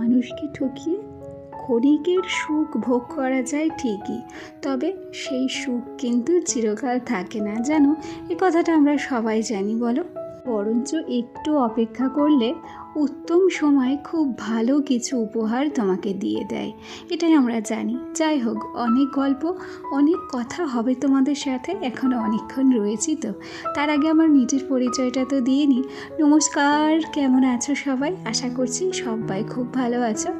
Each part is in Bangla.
মানুষকে ঠকিয়ে ক্ষণিকের সুখ ভোগ করা যায় ঠিকই, তবে সেই সুখ কিন্তু চিরকাল থাকে না, জানো? এ কথাটা আমরা সবাই জানি, বলো? বরঞ্চ একটু অপেক্ষা করলে উত্তম সময় খুব ভালো কিছু উপহার তোমাকে দিয়ে দেয়। এটাই আমরা জানি। যাই হোক, অনেক গল্প, অনেক কথা হবে তোমাদের সাথে। এখনও অনেকক্ষণ রয়েছি তো। তার আগে আমার নিজের পরিচয়টা তো দিয়ে নিই। নমস্কার, কেমন আছো সবাই? আশা করছি সবাই খুব ভালো আছো।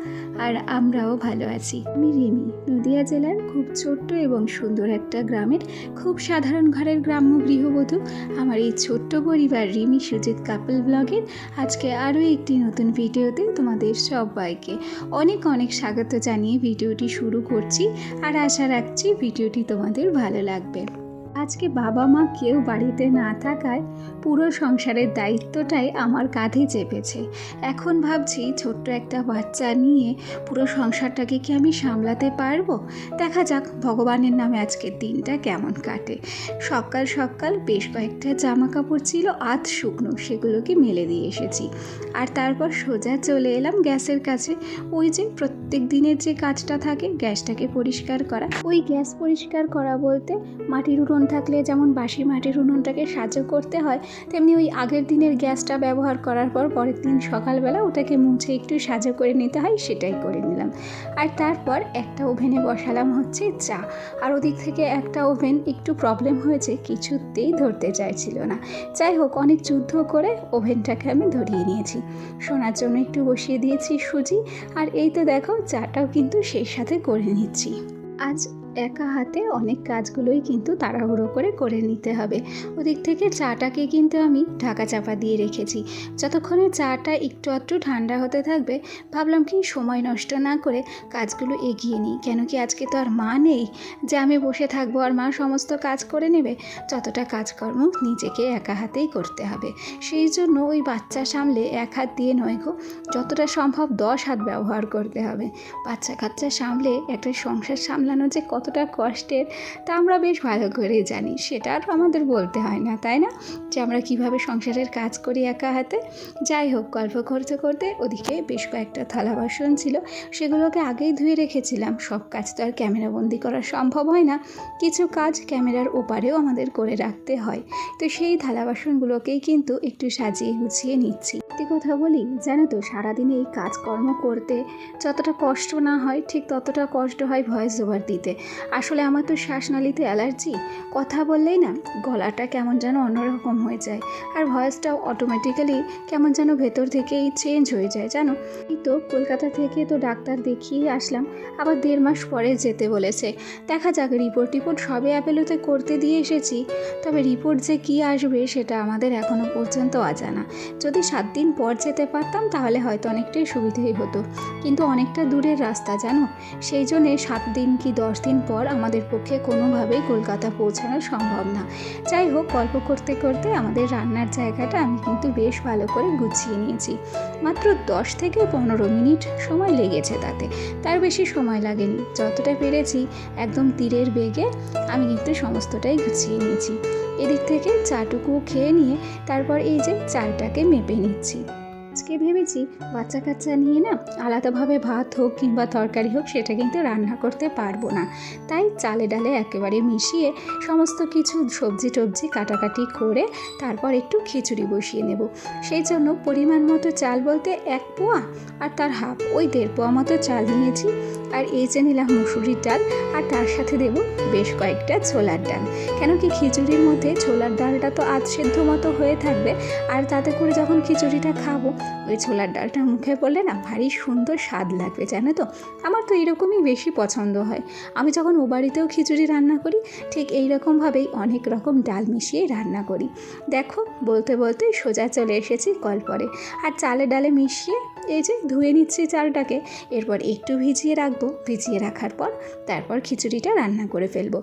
আর আমরাও ভালো আছি। আমি রিমি, নদিয়া জেলার খুব ছোট্ট এবং সুন্দর একটা গ্রামের খুব সাধারণ ঘরের গ্রাম্য গৃহবধূ। আমার এই ছোট্ট পরিবার রিমি সুজিত কাপল ব্লগের আজকে আরও একটি নতুন ভিডিওতে তোমাদের সবাইকে অনেক অনেক স্বাগত জানিয়ে ভিডিওটি শুরু করছি। আর আশা রাখছি ভিডিওটি তোমাদের ভালো লাগবে। আজকে বাবা মা কেউ বাড়িতে না থাকায় পুরো সংসারের দায়িত্বটাই আমার কাঁধে চেপেছে। এখন ভাবছি ছোট্ট একটা বাচ্চা নিয়ে পুরো সংসারটাকে কি আমি সামলাতে পারব? দেখা যাক ভগবানের নামে আজকের দিনটা কেমন কাটে। সকাল সকাল বেশ কয়েকটা জামা কাপড় ছিল, আধ শুকনো, সেগুলোকে মেলে দিয়ে এসেছি। আর তারপর সোজা চলে এলাম গ্যাসের কাছে। ওই যে প্রত্যেক দিনের যে কাজটা থাকে, গ্যাসটাকে পরিষ্কার করা। ওই গ্যাস পরিষ্কার করা বলতে মাটির উনুন থাকলে যেমন বাসি মাটির উনুনটাকে সাজো করতে হয়, তেমনি ওই আগের দিনের গ্যাসটা ব্যবহার করার পর পরের দিন সকালবেলা ওটাকে মুছে একটু সাজো করে নিতে হয়, সেটাই করে নিলাম। আর তারপর একটা ওভেনে বসালাম হচ্ছে চা। আর ওদিক থেকে একটা ওভেন একটু প্রবলেম হয়েছে, কিছুতেই ধরতে চাইছিল না। যাই হোক, অনেক যুদ্ধ করে ওভেনটাকে আমি ধরিয়ে নিয়েছি। শোনার জন্য একটু বসিয়ে দিয়েছি সুজি। আর এই তো দেখো চাটাও কিন্তু সেই সাথে করে নিচ্ছি। আজ একা হাতে অনেক কাজগুলোই কিন্তু তাড়াহুড়ো করে করে নিতে হবে। ওদিক থেকে চাটাকে কিন্তু আমি ঢাকা চাপা দিয়ে রেখেছি। যতক্ষণে চাটা একটু একটু ঠান্ডা হতে থাকবে, ভাবলাম কি সময় নষ্ট না করে কাজগুলো এগিয়ে নিই। কেন কি আজকে তো আর মা নেই। যে আমি বসে থাকব আর মা সমস্ত কাজ করে নেবে যতটা কাজকর্ম নিজেকে একা হাতেই করতে হবে। সেই জন্য ওই বাচ্চা সামলে এক হাত দিয়ে নয় গো, যতটা সম্ভব দশ হাত ব্যবহার করতে হবে। বাচ্চা কাচ্চা সামলে একটা সংসার সামলানো যে কতটা কষ্টের, তা আমরা বেশ ভালো করেই জানি। সেটা আর আমাদের বলতে হয় না, তাই না? যে আমরা কীভাবে সংসারের কাজ করি একা হাতে? যাই হোক, গল্প করতে করতে ওদিকে বেশ কয়েকটা থালা বাসন ছিল, সেগুলোকে আগেই ধুয়ে রেখেছিলাম। সব কাজ তো আর ক্যামেরাবন্দি করা সম্ভব হয় না। কিছু কাজ ক্যামেরার ওপারেও আমাদের করে রাখতে হয়। তো সেই থালা বাসনগুলোকেই কিন্তু একটু সাজিয়ে গুছিয়ে নিচ্ছি। সত্যি কথা বলি, জানো তো, সারাদিনে এই কাজকর্ম করতে যতটা কষ্ট না হয়, ঠিক ততটা কষ্ট হয় ভয়েস ওভার দিতে। আসলে আমার তো শ্বাসনালীতে অ্যালার্জি। কথা বললেই না, গলাটা কেমন যেন অন্যরকম হয়ে যায় আর ভয়েসটাও অটোমেটিক্যালি কেমন যেন ভেতর থেকেই চেঞ্জ হয়ে যায়, জানো? এই তো কলকাতা থেকে তো ডাক্তার দেখিয়ে আসলাম, আবার দেড় মাস পরে যেতে বলেছে। দেখা যাক রিপোর্ট টিপোর্ট সবে অ্যাপেলোতে করতে দিয়ে এসেছি, তবে রিপোর্ট যে কী আসবে সেটা আমাদের এখনও পর্যন্ত অজানা। যদি সাত দিন পর যেতে পারতাম তাহলে হয়তো অনেকটাই সুবিধেই হতো। কিন্তু অনেকটা দূরের রাস্তা, জানো? সেই জন্যে সাত দিন কি দশ দিন পর আমাদের পক্ষে কোনোভাবেই কলকাতা পৌঁছানো সম্ভব না। যাই হোক, গল্প করতে করতে আমাদের রান্নার জায়গাটা আমি কিন্তু বেশ ভালো করে গুছিয়ে নিয়েছি। মাত্র দশ থেকে পনেরো মিনিট সময় লেগেছে তাতে। তার বেশি সময় লাগেনি। যতটা পেরেছি, একদম তীরের বেগে আমি কিন্তু সমস্তটাই গুছিয়ে নিয়েছি। এদিক থেকে চাটুকু খেয়ে নিয়ে তারপর এই যে চালটাকে মেপে নিচ্ছি। আজকে ভেবেছি বাচ্চা কাচ্চা নিয়ে না আলাদাভাবে ভাত হোক কিংবা তরকারি হোক সেটা কিন্তু রান্না করতে পারব না। তাই চালে ডালে একেবারে মিশিয়ে সমস্ত কিছু সবজি টবজি কাটাকাটি করে তারপর একটু খিচুড়ি বসিয়ে নেব। সেই জন্য পরিমাণ মতো চাল বলতে এক পোয়া আর তার হাফ, ওই দেড় পোয়া মতো চাল নিয়েছি। আর এই যে নিলাম মুসুরির ডাল, আর তার সাথে দেব বেশ কয়েকটা ছোলার ডাল। কেন কি খিচুড়ির মধ্যে ছোলার ডালটা তো আধ সেদ্ধ মতো হয়ে থাকবে, আর তাতে করে যখন খিচুড়িটা খাব, ওই ছোলার ডালটা মুখে পড়লে না ভারী সুন্দর স্বাদ লাগবে, জানো তো? আমার তো এরকমই বেশি পছন্দ হয়। আমি যখন ও বাড়িতেও খিচুড়ি রান্না করি, ঠিক এই রকমভাবেই অনেক রকম ডাল মিশিয়ে রান্না করি। দেখো, বলতে বলতে সোজা চলে এসেছি কলপরে। আর চালে ডালে মিশিয়ে এই যে ধুয়ে নিচ্ছি চালটাকে, এরপর একটু ভিজিয়ে রাখব। ভিজিয়ে রাখার পর তারপর খিচুড়িটা রান্না করে ফেলব।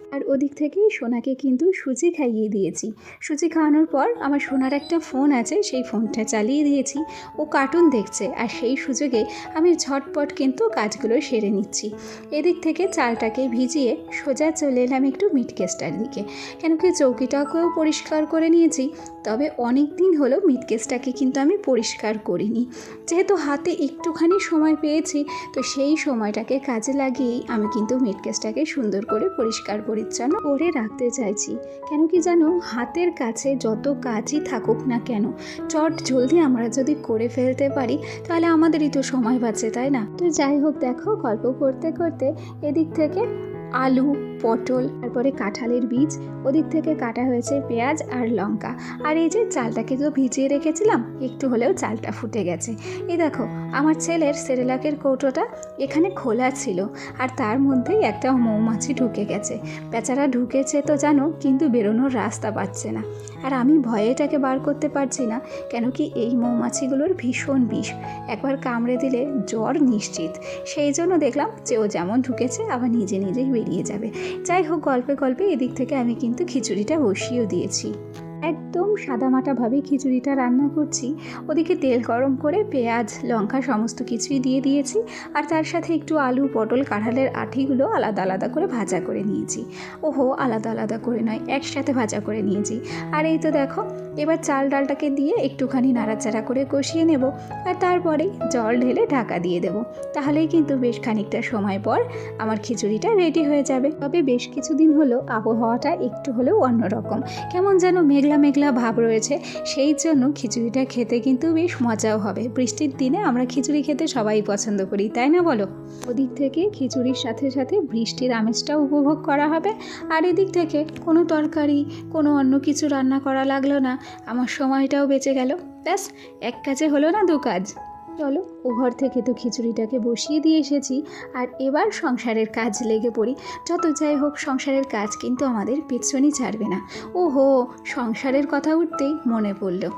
আর ওদিক থেকেই সোনাকে কিন্তু সুজি খাইয়ে দিয়েছি। সুজি খাওয়ানোর পর আমার সোনার একটা ফোন আছে, সেই ফোনটা চালিয়ে দিয়েছি। ও কার্টুন দেখছে আর সেই সুযোগে আমি ঝটপট কিন্তু কাজগুলো সেরে নিচ্ছি। এদিক থেকে চালটাকে ভিজিয়ে সোজা চলে এলাম একটু মিট কেসটার দিকে। কেন কি চৌকিটাকেও পরিষ্কার করে নিয়েছি। তবে অনেক দিন হলো মিট কেসটাকে কিন্তু আমি পরিষ্কার করিনি। যেহেতু হাতে একটুখানি সময় পেয়েছি, তো সেই সময়টাকে কাজে লাগিয়েই আমি কিন্তু মিট কেসটাকে সুন্দর করে পরিষ্কার পরিচ্ছন্ন করে রাখতে চাইছি। কেন কি জানো, হাতের কাছে যত কাজই থাকুক না কেন, চট জলদি আমরা যদি করে ফেলতে পারি, তাহলে আমাদেরই তো সময় বাঁচে, তাই না? তো যাই হোক, দেখো গল্প করতে করতে এদিক থেকে আলু, পটল, তারপরে কাঁঠালের বীজ, ওদিক থেকে কাটা হয়েছে পেঁয়াজ আর লঙ্কা। আর এই যে চালটাকে তো ভিজিয়ে রেখেছিলাম, একটু হলেও চালটা ফুটে গেছে। এই দেখো, আমার ছেলের সেরেলাকের কৌটোটা এখানে খোলা ছিল, আর তার মধ্যেই একটা মৌমাছি ঢুকে গেছে। বেচারা ঢুকেছে তো জানো, কিন্তু বেরোনোর রাস্তা পাচ্ছে না। আর আমি ভয়ে এটাকে বার করতে পারছি না, কেন কি এই মৌমাছিগুলোর ভীষণ বিষ। একবার কামড়ে দিলে জ্বর নিশ্চিত। সেই জন্য দেখলাম যে ও যেমন ঢুকেছে, আবার নিজে নিজেই বেরিয়ে যাবে। যাই হোক গল্পে গল্পে এদিক থেকে আমি কিন্তু খিচুড়িটা বসিয়েও দিয়েছি। সাদামাটাভাবে খিচুড়িটা রান্না করছি। ওদিকে তেল গরম করে পেঁয়াজ, লঙ্কা সমস্ত কিছুই দিয়ে দিয়েছি। আর তার সাথে একটু আলু, পটল, কাঁঠালের আঠিগুলো আলাদা আলাদা করে ভাজা করে নিয়েছি। ওহো, আলাদা আলাদা করে নয়, একসাথে ভাজা করে নিয়েছি। আর এই তো দেখো, এবার চাল ডালটাকে দিয়ে একটুখানি নাড়াচাড়া করে কষিয়ে নেব। আর তারপরে জল ঢেলে ঢাকা দিয়ে দেবো। তাহলেই কিন্তু বেশ খানিকটা সময় পর আমার খিচুড়িটা রেডি হয়ে যাবে। তবে বেশ কিছুদিন হলো, আবহাওয়াটা একটু হলেও অন্যরকম। কেমন যেন মেঘলা মেঘলা ভাব রয়েছে, সেই জন্য খিচুড়িটা খেতে কিন্তু বেশ মজাও হবে। বৃষ্টির দিনে আমরা খিচুড়ি খেতে সবাই পছন্দ করি, তাই না বলো? ওদিক থেকে খিচুড়ির সাথে সাথে বৃষ্টির আমেজটাও উপভোগ করা হবে। আর এদিক থেকে কোনো তরকারি, কোনো অন্য কিছু রান্না করা লাগল না। আমার সময়টাও বেঁচে গেল। ব্যাস, এক কাজে হলো না দু কাজ। চলো, ও ঘর থেকে তো খিচুড়িটাকে বসিয়ে দিয়ে এসেছি। আর এবার সংসারের কাজ লেগে পড়ি। যত যাই হোক, সংসারের কাজ কিন্তু আমাদের পেছনই ছাড়বে না। ও হো সংসারের কথা উঠতেই মনে পড়ল।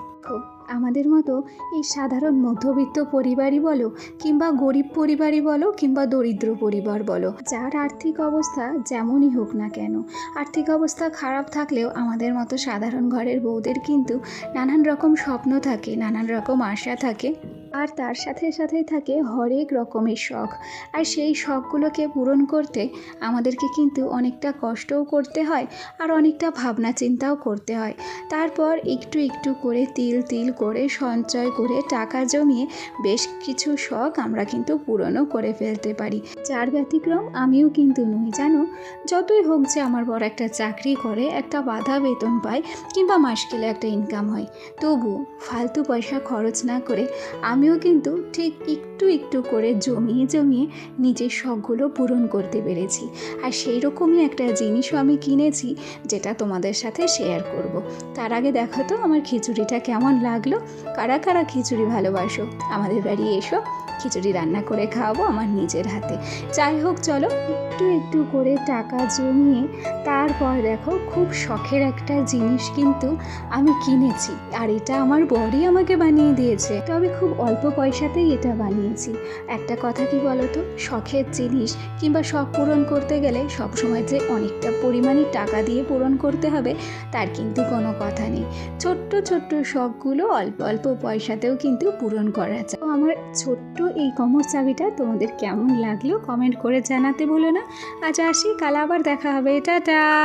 আমাদের মতো এই সাধারণ মধ্যবিত্ত পরিবারই বলো, কিংবা গরিব পরিবারই বলো, কিংবা দরিদ্র পরিবার বলো, যার আর্থিক অবস্থা যেমনই হোক না কেন। আর্থিক অবস্থা খারাপ থাকলেও আমাদের মতো সাধারণ ঘরের বউদের কিন্তু নানান রকম স্বপ্ন থাকে, নানান রকম আশা থাকে। আর তার সাথে সাথেই থাকে হরেক রকমের শখ। আর সেই শখগুলোকে পূরণ করতে আমাদেরকে কিন্তু অনেকটা কষ্টও করতে হয় আর অনেকটা ভাবনা চিন্তাও করতে হয়। তারপর একটু একটু করে তিল তিল করে সঞ্চয় করে টাকা জমিয়ে বেশ কিছু শখ আমরা কিন্তু পূরণও করে ফেলতে পারি। যার ব্যতিক্রম আমিও কিন্তু নই, জানো? যতই হোক যে আমার বড় একটা চাকরি করে, একটা বাধা বেতন পায় কিংবা মাস গেলে একটা ইনকাম হয় তবু ফালতু পয়সা খরচ না করে আমিও কিন্তু ঠিক একটু একটু করে জমিয়ে জমিয়ে নিজের শখগুলো পূরণ করতে পেরেছি। আর সেই রকমই একটা জিনিসও আমি কিনেছি, যেটা তোমাদের সাথে শেয়ার করব। তার আগে দেখো তো আমার খিচুড়িটা কেমন লাগল? কারা কারা খিচুড়ি ভালোবাসো? আমাদের বাড়ি এসো, খিচুড়ি রান্না করে খাওয়াবো আমার নিজের হাতে। যাই হোক, চলো একটু একটু করে টাকা জমিয়ে, তারপর দেখো খুব শখের একটা জিনিস কিন্তু আমি কিনেছি। আর এটা আমার বরই আমাকে বানিয়ে দিয়েছে। তবে খুব অল্প পয়সাতেই এটা বানিয়েছি। একটা কথা কি বলতো? শখের জিনিস কিংবা শখ পূরণ করতে গেলে সবসময় যে অনেকটা পরিমাণে টাকা দিয়ে পূরণ করতে হবে, তার কিন্তু কোনো কথা নেই। ছোট্ট ছোট্ট শখগুলো অল্প অল্প পয়সাতেও কিন্তু পূরণ করা যায়। তো আমার ছোট্ট এই কমর চাবিটা তোমাদের কেমন লাগল কমেন্ট করে জানাতে বলো না। আজ আসি, কাল আবার দেখা হবে। টাটা!